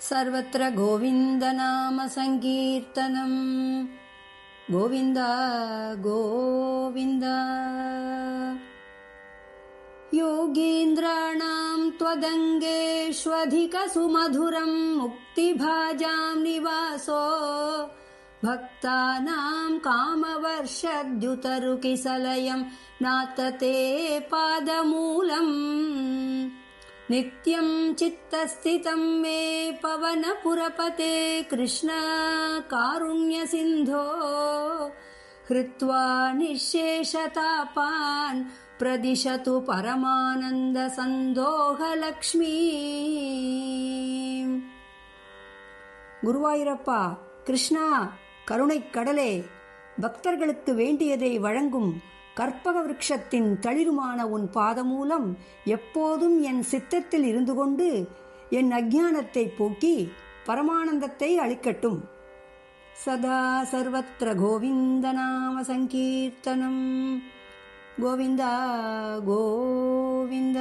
सर्वत्र गोविन्दनामसङ्कीर्तनम्। गोविन्द गोविन्द। योगीन्द्राणाम् त्वदङ्गेष्वधिकसुमधुरम् मुक्तिभाजाम् निवासो। भक्तानाम् कामवर्षद्युतरुकिसलयम् नातते पादमूलम् नित्यम् चित्तस्थितम् मे पवनपुरपते कृष्ण कारुण्यसिन्धो हृत्वा निःशेषतापान् प्रदिशतु परमानन्दसन्दोहलक्ष्मी குருவாயூரப்பா கிருஷ்ணா கருணைக் கடலே பக்தர்களுக்கு வேண்டியதை வழங்கும் கற்பக விருட்சத்தின் தளிருமான உன் பாதமூலம் எப்போதும் என் சித்தத்தில் இருந்து கொண்டு என் அஜானத்தை போக்கி பரமானந்தத்தை அளிக்கட்டும். சதா சர்வத்திர கோவிந்த நாம சங்கீர்த்தனம். கோவிந்தா கோவிந்த.